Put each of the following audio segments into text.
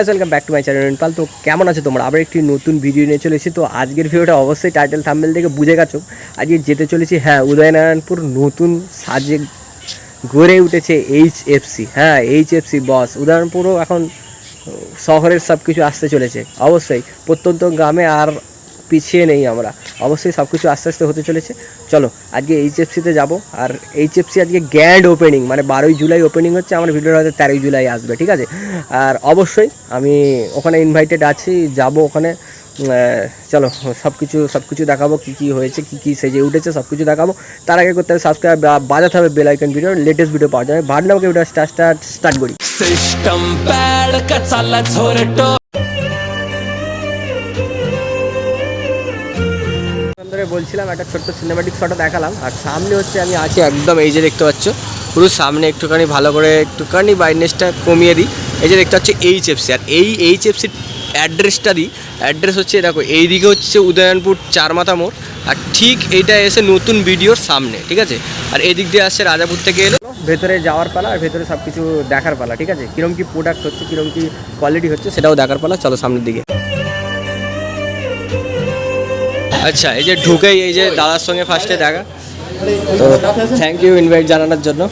আছে welcome back to my channel পাল তো কেমন আছো তোমরা? আবার একটি নতুন ভিডিও নিয়ে চলেছি তো আজকের ভিডিওটা অবশ্যই টাইটেল থাম্বেল থেকে বুঝে গেছো। আজকে যেতে চলেছি হ্যাঁ উদয়নারায়ণপুর নতুন সাজে গড়ে উঠেছে এইচ এফসি হ্যাঁ এইচ এফসি বস উদয়নারায়ণপুরও এখন শহরের সব কিছু আসতে চলেছে। অবশ্যই প্রত্যন্ত গ্রামে আর পিছিয়ে নেই আমরা। অবশ্যই সব কিছু আস্তে আস্তে হতে চলেছে। চলো, আজকে এইচএফসিতে যাব। আর এইচএফসি আজকে গ্র্যান্ড ওপেনিং মানে বারোই জুলাই ওপেনিং হচ্ছে। আমার ভিডিওটা হয়তো তেরোই জুলাই আসবে, ঠিক আছে? আর অবশ্যই আমি ওখানে ইনভাইটেড আছি, যাব ওখানে। চলো সব কিছু সব কিছু দেখাবো, কী কী হয়েছে, কী কী সেজে উঠেছে সব কিছু দেখাবো। তার আগে করতে হবে সাবস্ক্রাইব বাজাতে হবে bell icon video latest video পাওয়া যাবে ভাবলাম ভিডিও স্টার্ট স্টার্ট স্টার্ট করি। বলছিলাম, একটা ছোট্ট সিনেমাটিক শটও দেখালাম। আর সামনে হচ্ছে আমি আছি একদম এই যে দেখতে পাচ্ছ, পুরো সামনে একটুখানি ভালো করে, একটুখানি ব্রাইটনেসটা কমিয়ে দিই। এই যে দেখতে পাচ্ছ এইচএফসি আর এই এইচএফসির অ্যাড্রেসটা দিই। অ্যাড্রেস হচ্ছে, দেখো, এইদিকে হচ্ছে উদয়নপুর চারমাথা মোড়, আর ঠিক এইটা এসে নতুন ভিডিওর সামনে, ঠিক আছে? আর এদিক দিয়ে আসছে রাজাপুর থেকে এলো। ভেতরে যাওয়ার পালা আর ভেতরে সব কিছু দেখার পালা, ঠিক আছে? কিরম কী প্রোডাক্ট হচ্ছে, কিরম কী কোয়ালিটি হচ্ছে, সেটাও দেখার পালা। চলো সামনের দিকে। আচ্ছা এই যে ঢুকেই এই যে দাদার সঙ্গে ফার্স্টে দেখা। তো থ্যাংক ইউ ইনভাইট জানানোর জন্য।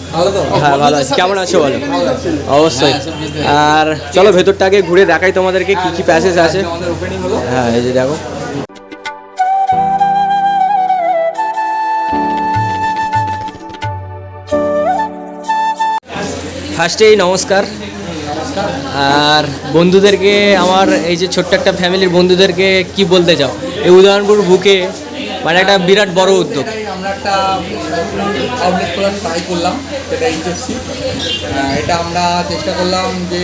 হ্যাঁ ভালো আছি। কেমন আছো বলো? অবশ্যই। আর চলো ভেতরটা আগে ঘুরে দেখাই তোমাদেরকে কি কি প্যাসেজ আছে। হ্যাঁ এই যে দেখো। ফার্স্টেই নমস্কার। আর বন্ধুদেরকে, আমার এই যে ছোট্ট একটা ফ্যামিলির বন্ধুদেরকে কি বলতে চাও? এই উদয়নপুর বুকে মানে একটা বিরাট বড় উদ্যোগ। আমরা একটা আউটলেট খোলার ট্রাই করলাম সেটা এইচএফসি এটা আমরা চেষ্টা করলাম যে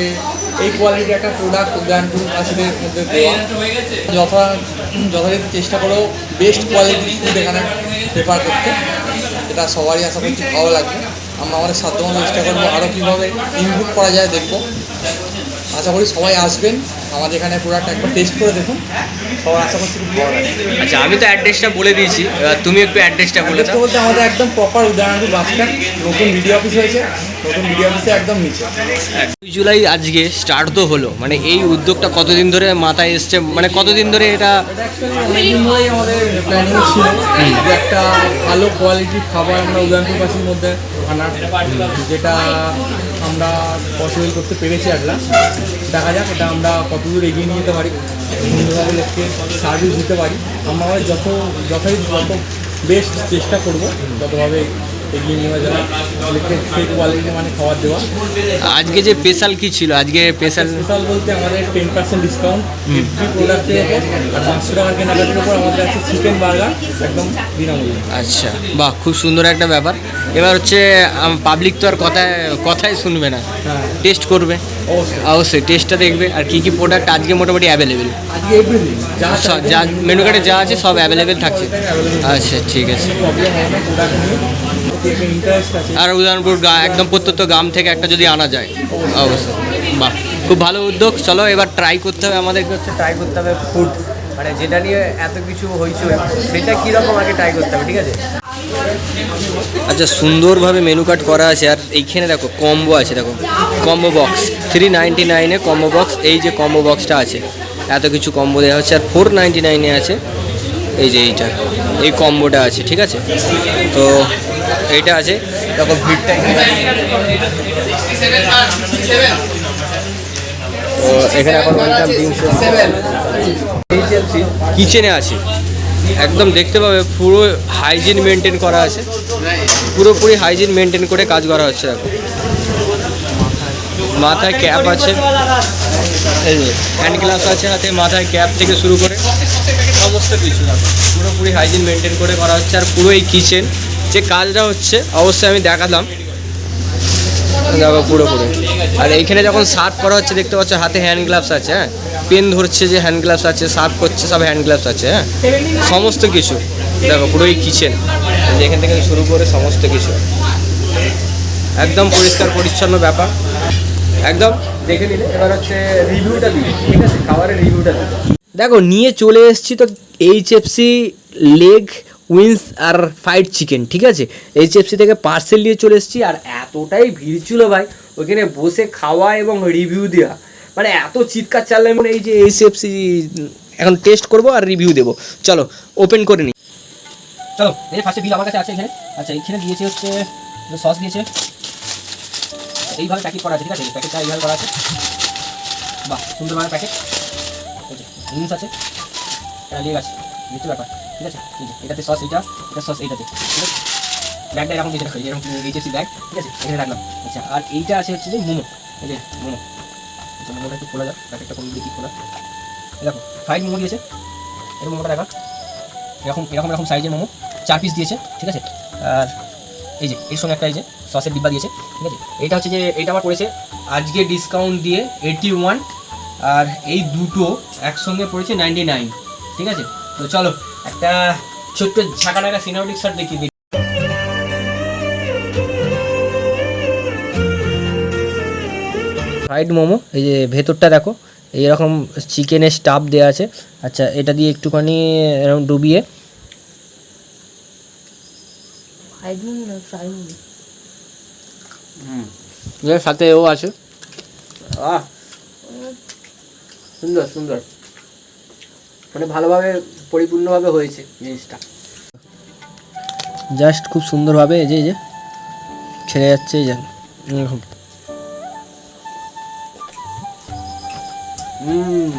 এই কোয়ালিটির একটা প্রোডাক্ট উদয়নপুর বাসীদের মধ্যে দেওয়া। যথা যথারীতি চেষ্টা করো বেস্ট কোয়ালিটির ফুড এখানে প্রেফার করতে। এটা সবারই আশা করছি ভালো লাগবে। আমরা আমাদের সাধ্যমতো চেষ্টা করব আরও কীভাবে ইমপ্রুভ করা যায় দেখব। আশা করি সবাই আসবেন। আমাদের এখানে প্রোডাক্ট একবার টেস্ট করে দেখুন। সবার আশা করছি খুব ভালো আচ্ছা আমি তো অ্যাড্রেসটা বলে দিয়েছি। তুমি একটু অ্যাড্রেসটা বলে দাও। বলতে আমাদের একদম প্রপার উদাহরণ বাস স্ট্যান্ড নতুন ভিডিও অফিস হয়েছে। নতুন ভিডিও অফিসে একদম নিচে। দুই জুলাই আজকে স্টার্ট তো হলো। মানে এই উদ্যোগটা কতদিন ধরে মাথায় এসছে? মানে কতদিন ধরে এটা এটা অনেকদিন ধরেই আমাদের প্ল্যানিং ছিল। একটা ভালো কোয়ালিটির খাবার আমরা উদয়নপুরবাসীর মধ্যে আনার যেটা আমরা পসিবল করতে পেরেছি একটা দেখা যাক, এটা আমরা কতদূর এগিয়ে নিয়ে যেতে পারি। সুন্দরভাবে লোককে সার্ভিস দিতে পারি। আমরা যত যথাযথ যত বেস্ট চেষ্টা করব যতভাবে এগিয়ে নিয়ে যাওয়া সেই কোয়ালিটি মানে খাবার দেওয়া আজকে যে স্পেশাল কি ছিল? আজকে স্পেশাল স্পেশাল বলতে আমাদের টেন পার্সেন্ট ডিসকাউন্ট ফিফটি প্রোডাক্টের ওপর আর পাঁচশো টাকার কেনাকাটির ওপর আমাদের আছে চিকেন বার্গার একদম বিনামূল্যে। আচ্ছা বাহ খুব সুন্দর একটা ব্যাপার। এবার হচ্ছে পাবলিক তো আর কথায় কথাই শুনবে না। হ্যাঁ। টেস্ট করবে। অবশ্যই। টেস্টটা দেখবে। আর কি কি প্রোডাক্ট আজকে মোটামুটি অ্যাভেলেবেল যা যা মেনু কার্ডে যা আছে সব অ্যাভেলেবেল থাকছে। আচ্ছা ঠিক আছে। আর উদাহরণপুর গা- একদম প্রত্যন্ত গ্রাম থেকে একটা যদি আনা যায় অবশ্যই। বাহ খুব ভালো উদ্যোগ। চলো এবার ট্রাই করতে হবে আমাদেরকে। হচ্ছে ট্রাই করতে হবে ফুড মানে যেটা নিয়ে এত কিছু হয়েছে সেটা কীরকম আগে ট্রাই করতে হবে ঠিক আছে? আচ্ছা সুন্দরভাবে মেনু কার্ড করা আছে আর এইখানে দেখো কম্বো আছে দেখো। কম্বো বক্স থ্রি নাইনটি নাইনে কম্বো বক্স এই যে কম্বো বক্সটা আছে এত কিছু কম্বো দেওয়া হচ্ছে আর ফোর নাইনটি নাইনে আছে এই যে এইটা এই কম্বোটা আছে ঠিক আছে? তো এইটা আছে। দেখো ভিড়টা এখানে। এখন কিচেনে আছে। একদম দেখতে পাবে, পুরো হাইজিন মেনটেন করা আছে। পুরোপুরি হাইজিন মেনটেন করে কাজ করা হচ্ছে দেখো মাথায় ক্যাপ আছে। হ্যান্ড গ্লাভস আছে হাতে, মাথায় ক্যাপ থেকে শুরু করে সমস্ত কিছু পুরোপুরি হাইজিন মেনটেন করে করা হচ্ছে আর পুরো এই কিচেন যে কাজটা হচ্ছে, অবশ্যই আমি দেখালাম। দেখো পুরোপুরি। আর এইখানে যখন সার্ভ করা হচ্ছে, দেখতে পাচ্ছ হাতে হ্যান্ড গ্লাভস আছে হ্যাঁ? পেন ধরছে যে হ্যান্ড গ্লাভস আছে সার্ভ করছে, সব হ্যান্ড গ্লাভস আছে হ্যাঁ? সমস্ত কিছু। দেখো পুরো এই কিচেন এখান থেকে শুরু করে সমস্ত কিছু। একদম পরিষ্কার, পরিচ্ছন্ন ব্যাপার। একদম, দেখে নিলে। এবার হচ্ছে রিভিউটা দিই। ঠিক আছে? খাবারের রিভিউটা দিই। দেখো, নিয়ে চলে এসেছি তো এইচএফসি লেগ উইন্স আর ফ্রাইড চিকেন, ঠিক আছে? এইচএফসি থেকে পার্সেল নিয়ে চলে এসেছি, আর এতটাই ভিড় ছিল ভাই, ওইখানে বসে খাওয়া এবং রিভিউ দেওয়া। মানে এত চিৎকার চাললে মানে এই যে এইচএফসি, এখন টেস্ট করব আর রিভিউ দেবো। চলো ওপেন করে নিই চলো, এই ফার্স্টে বিল আমার কাছে আছে এখানে। আচ্ছা এইখানে দিয়েছে হচ্ছে সস দিয়েছে। এইভাবে প্যাকেট করা আছে, ঠিক আছে? প্যাকেটটা এইভাবে করা আছে। বাহ, সুন্দরভাবে প্যাকেট আছে। লেগ আছে বুঝতে ব্যাপার ঠিক আছে? এটাতে সস এইটা এটা সস এইটাতে, ঠিক আছে? ব্যাগটা এরকম দিয়েছে দেখো এই যে এরকম এইচএসি ব্যাগ ঠিক আছে? এখানে রাখলাম। আচ্ছা আর এইটা আছে হচ্ছে যে মোমো, এই যে মোমো। আচ্ছা মোমোটা একটু খোলা যাক, প্যাকেটটা কোন দেখি খোলা। দেখো ফ্রাইড মোমো দিয়েছে। এই মোমোটা দেখা। এরকম এরকম এরকম সাইজের মোমো, চার পিস দিয়েছে, ঠিক আছে? আর এই যে, এর সঙ্গে একটা এই যে সসের ডিব্বা দিয়েছে, ঠিক আছে? এটা হচ্ছে যে এটা আমার পড়েছে আজকে ডিসকাউন্ট দিয়ে এইটি ওয়ান আর এই দুটো একসঙ্গে পড়েছে নাইনটি নাইন ঠিক আছে? তো চলো একটা ছোট্ট ঝাঁকানাকা সিনেমাটিক শট দেখিয়ে দিই। ফ্রাইড মোমো এই যে ভেতরটা দেখো এইরকম চিকেনের স্টাফ দেওয়া আছে। আচ্ছা এটা দিয়ে একটুখানি এরকম ডুবিয়ে। সাথে ও আছে। আহ সুন্দর সুন্দর। মানে ভালোভাবে পরিপূর্ণভাবে হয়েছে জিনিসটা। জাস্ট খুব সুন্দরভাবে এই যে এই যে ছেড়ে যাচ্ছে এই যে। এরকম। হুম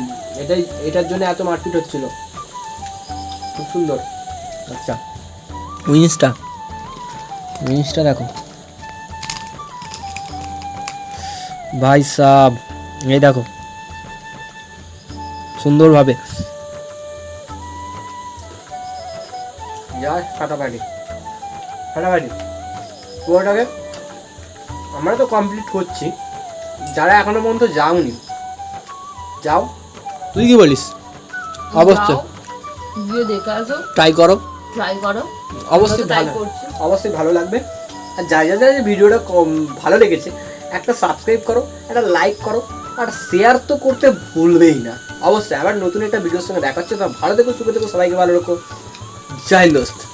এটাই এটার জন্য এত মারপিট হচ্ছিল। খুব সুন্দর। আচ্ছা। উইন্সটা উইন্সটা দেখো। ভাই সাব এই দেখো। সুন্দরভাবে। ফাটাফাটি ফাটাফাটি পুরোটাকে আমরা তো কমপ্লিট করছি। যারা এখনও পর্যন্ত যাওনি যাও। তুই কি বলিস? অবশ্যই ভিডিও দেখে আসো। ট্রাই করো। ট্রাই করো। অবশ্যই ভালো। অবশ্যই ভালো লাগবে। আর যা যা যা ভিডিওটা কম ভালো লেগেছে একটা সাবস্ক্রাইব করো একটা লাইক করো আর শেয়ার তো করতে ভুলবেই না। অবশ্যই আবার নতুন একটা ভিডিওর সঙ্গে দেখাচ্ছে তো ভালো দেখো সুখে দেখো সবাইকে ভালো রাখো। জয় হিন্দ দোস্ত